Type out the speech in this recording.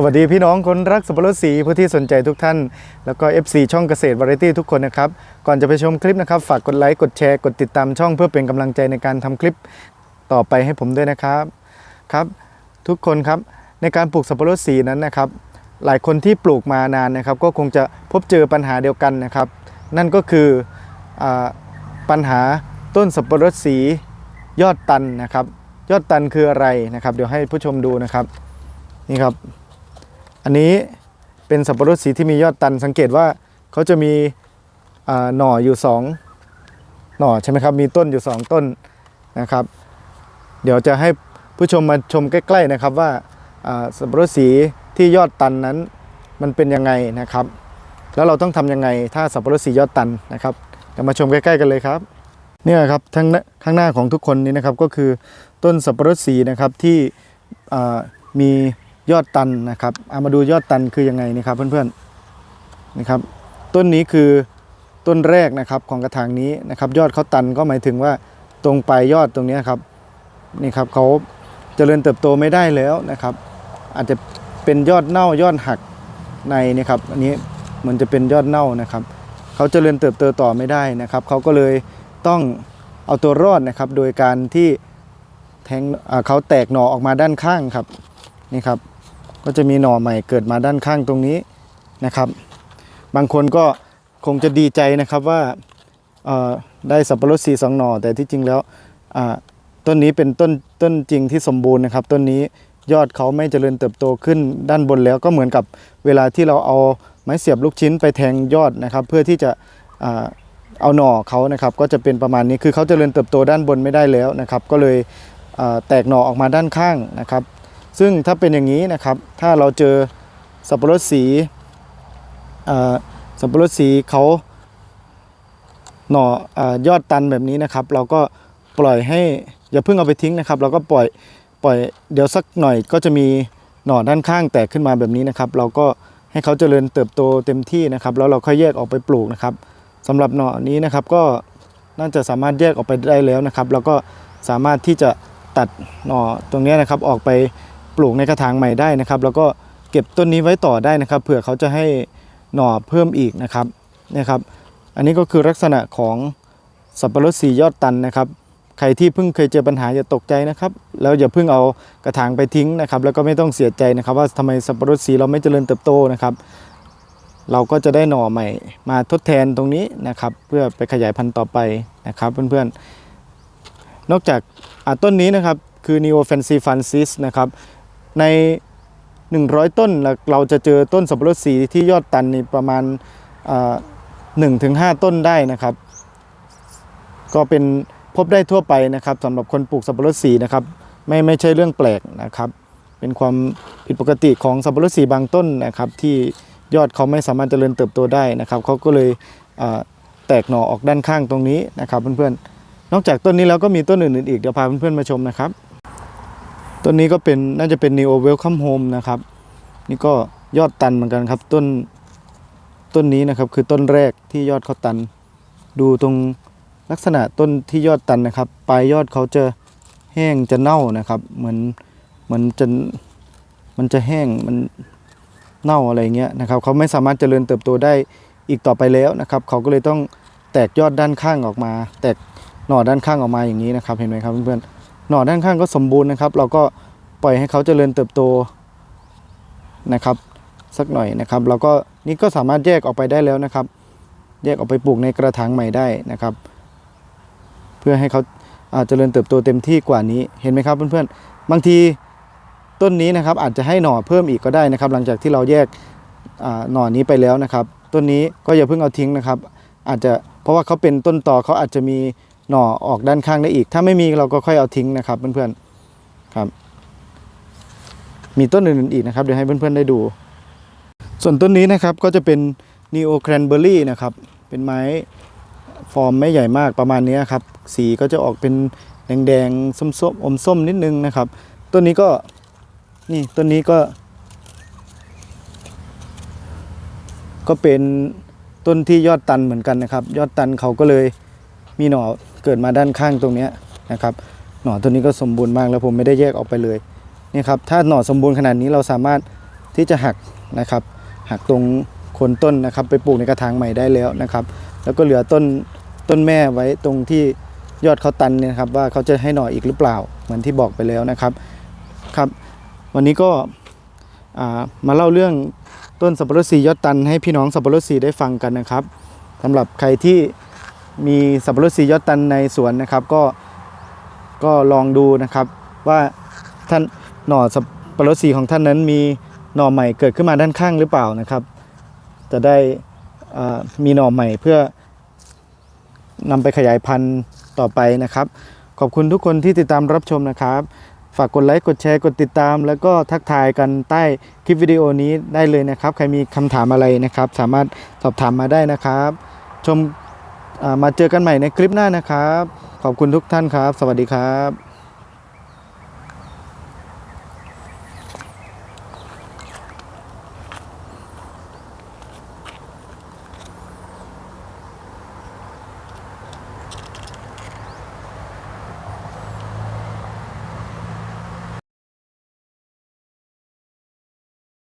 สวัสดีพี่น้องคนรักสับปะรดสีผู้ที่สนใจทุกท่าน แล้วก็ FC ช่องเกษตรวาไรตี้ทุกคนนะครับ ก่อนจะไปชมคลิปนะครับ ฝากกดไลค์กดแชร์กดติดตามช่องเพื่อเป็นกำลังใจในการทำคลิปต่อไปให้ผมด้วยนะครับครับ ทุกคนครับในการปลูกสับปะรดสีนั้นนะครับ หลายคนที่ปลูกมานานนะครับ ก็คงจะพบเจอปัญหาเดียวกันนะครับ นั่นก็คืออปัญหาต้นสับปะรดสียอดตันนะครับ ยอดตันคืออะไรนะครับ เดี๋ยวให้ผู้ชมดูนะครับนี่ครับ อันนี้เป็นสับปะรดสีที่มียอดตันสังเกตว่าเขาจะมีหน่ออยู่สองหน่อใช่ไหมครับ มีต้นอยู่สองต้นนะครับ เดี๋ยวจะให้ผู้ชมมาชมใกล้ ๆนะครับว่าสับปะรดสีที่ยอดตันนั้นมันเป็นยังไงนะครับ แล้วเราต้องทำยังไงถ้าสับปะรดสียอดตันนะครับเดี๋ยวมาชมใกล้ ๆ กันเลยครับเนี่ยครับทั้งข้างหน้าของทุกคนนี้นะครับก็คือต้นสับปะรดสีนะครับที่มี ยอดตันนะครับเอามาดูยอดตันคือยังไงนี่ครับเพื่อนๆนะครับ ต้นนี้คือต้นแรกนะครับของกระถางนี้นะครับ ยอดเขาตันก็หมายถึงว่าตรงปลายยอดตรงนี้ครับนี่ครับเขาเจริญเติบโตไม่ได้แล้วนะครับ อาจจะเป็นยอดเน่ายอดหักในนี่ครับอันนี้มือนจะเป็นยอดเน่านะครับเขาเจริญเติบโตต่อไม่ได้นะครับเขาก็เลยต้องเอาตัวรอดนะครับ โดยการที่แทงเขาแตกหน่อออกมาด้านข้างครับนี่ครับ ก็จะมีหน่อใหม่เกิดมาด้านข้างตรงนี้นะครับ บางคนก็คงจะดีใจนะครับว่าได้สับปะรดสีสองหน่อ แต่ที่จริงแล้วต้นนี้เป็นต้นต้นจริงที่สมบูรณ์นะครับ ต้นนี้ยอดเขาไม่เจริญเติบโตขึ้นด้านบนแล้วก็เหมือนกับเวลาที่เราเอาไม้เสียบลูกชิ้นไปแทงยอดนะครับ เพื่อที่จะเอาหน่อเขานะครับ ก็จะเป็นประมาณนี้คือเขาเจริญเติบโตด้านบนไม่ได้แล้วนะครับ ก็เลยแตกหน่อออกมาด้านข้างนะครับ ซึ่งถ้าเป็นอย่างนี้นะครับ ถ้าเราเจอสับปะรดสีสับปะรดสีเขาหน่ออยอดตันแบบนี้นะครับ เราก็ปล่อยให้อย่าเพิ่งเอาไปทิ้งนะครับ เราก็ปล่อยปล่อยเดี๋ยวสักหน่อยก็จะมีหน่อด้านข้างแตกขึ้นมาแบบนี้นะครับ เราก็ให้เขาเจริญเติบโตเต็มที่นะครับ แล้วเราค่อยแยกออกไปปลูกนะครับสำหรับหน่อนี้นะครับก็น่าจะสามารถแยกออกไปได้แล้วนะครับ แล้วก็สามารถที่จะตัดหน่อตรงนี้นะครับออกไป ปลูกในกระถางใหม่ได้นะครับ แล้วก็เก็บต้นนี้ไว้ต่อได้นะครับ เผื่อเขาจะให้หน่อเพิ่มอีกนะครับนี่ครับ อันนี้ก็คือลักษณะของสับปะรดสียอดตันนะครับใครที่เพิ่งเคยเจอปัญหาอย่าตกใจนะครับ แล้วอย่าเพิ่งเอากระถางไปทิ้งนะครับ แล้วก็ไม่ต้องเสียใจนะครับ ว่าทำไมสับปะรดสีเราไม่เจริญเติบโตนะครับ เราก็จะได้หน่อใหม่ มาทดแทนตรงนี้นะครับ เพื่อไปขยายพันธุ์ต่อไปนะครับเพื่อนๆนอกจากต้นนี้นะครับคือ Neo Fancy Fancis นะครับ ใน 100 ต้นเราเราจะเจอต้นสับปะรดสีที่ยอดตันนี่ประมาณหนึ่งถึงห้าต้นได้นะครับ ก็เป็นพบได้ทั่วไปนะครับสำหรับคนปลูกสับปะรดสีนะครับ ไม่ไม่ใช่เรื่องแปลกนะครับ เป็นความผิดปกติของสับปะรดสีบางต้นนะครับ ที่ยอดเขาไม่สามารถเจริญเติบโตได้นะครับเขาก็เลยแตกหน่อออกด้านข้างตรงนี้นะครับเพื่อนๆนอกจากต้นนี้แล้วก็มีต้นอื่นๆอีกเดี๋ยวพาเพื่อนๆมาชมนะครับ ต้นนี้ก็เป็นน่าจะเป็น Neo Welcome Home นะครับ นี่ก็ยอดตันเหมือนกันครับ ต้นต้นนี้นะครับคือต้นแรกที่ยอดเขาตัน ดูตรงลักษณะต้นที่ยอดตันนะครับปลายยอดเขาจะแห้งจะเน่านะครับ เหมือนเหมือนจะมันจะแห้งมันเน่าอะไรเงี้ยนะครับเขาไม่สามารถเจริญเติบโตได้อีกต่อไปแล้วนะครับ เขาก็เลยต้องแตกยอดด้านข้างออกมา แตกหน่อด้านข้างออกมาอย่างนี้นะครับ เห็นไหมครับเพื่อนๆ หน่อด้านข้างก็สมบูรณ์นะครับ เราก็ปล่อยให้เขาเจริญเติบโตนะครับ สักหน่อยนะครับ เราก็นี่ก็สามารถแยกออกไปได้แล้วนะครับ แยกออกไปปลูกในกระถางใหม่ได้นะครับ เพื่อให้เขาอาเจริญเติบโตเต็มที่กว่านี้เห็นไหมครับเพื่อนๆบางทีต้นนี้นะครับอาจจะให้หน่อเพิ่มอีกก็ได้นะครับ หลังจากที่เราแยกหน่อนี้ไปแล้วนะครับ ต้นนี้ก็อย่าเพิ่งเอาทิ้งนะครับ อาจจะเพราะว่าเขาเป็นต้นต่อเขาอาจจะมี หน่อออกด้านข้างได้อีก ถ้าไม่มีเราก็ค่อยเอาทิ้งนะครับเพื่อนๆครับ มีต้นอื่นๆอีกนะครับเดี๋ยวให้เพื่อนๆได้ดู ส่วนต้นนี้นะครับก็จะเป็น Neo Cranberry นะครับ เป็นไม้ฟอร์มไม่ใหญ่มากประมาณนี้ครับ สีก็จะออกเป็นแดงๆส้มๆอมส้มนิดนึงนะครับ ต้นนี้ก็นี่ต้นนี้ก็ ก็เป็นต้นที่ยอดตันเหมือนกันนะครับ ยอดตันเขาก็เลยมีหน่อ เกิดมาด้านข้างตรงนี้นะครับหน่อตัวนี้ก็สมบูรณ์มากแล้วผมไม่ได้แยกออกไปเลยนี่ครับถ้าหน่อสมบูรณ์ขนาดนี้เราสามารถที่จะหักนะครับ หักตรงโคนต้นนะครับ ไปปลูกในกระถางใหม่ได้แล้วนะครับ แล้วก็เหลือต้นต้นแม่ไว้ตรงที่ยอดเขาตันเนี่ยครับว่าเขาจะให้หน่ออีกหรือเปล่าเหมือนที่บอกไปแล้วนะครับครับ วันนี้ก็มาเล่าเรื่องต้นสับปะรดสียอดตันให้พี่น้องสับปะรดสีได้ฟังกันนะครับสำหรับใครที่ มีสับปะรดสียอดตันในสวนนะครับ ก็ก็ลองดูนะครับว่าท่านหน่อสับปะรดสีของท่านนั้นมีหน่อใหม่เกิดขึ้นมาด้านข้างหรือเปล่านะครับ จะได้มีหน่อใหม่เพื่อนำไปขยายพันธุ์ต่อไปนะครับ ขอบคุณทุกคนที่ติดตามรับชมนะครับ ฝากกดไลค์กดแชร์กดติดตาม แล้วก็ทักทายกันใต้คลิปวิดีโอนี้ได้เลยนะครับ ใครมีคำถามอะไรนะครับ สามารถสอบถามมาได้นะครับ ชม มาเจอกันใหม่ในคลิปหน้านะครับ ขอบคุณทุกท่านครับ สวัสดีครับ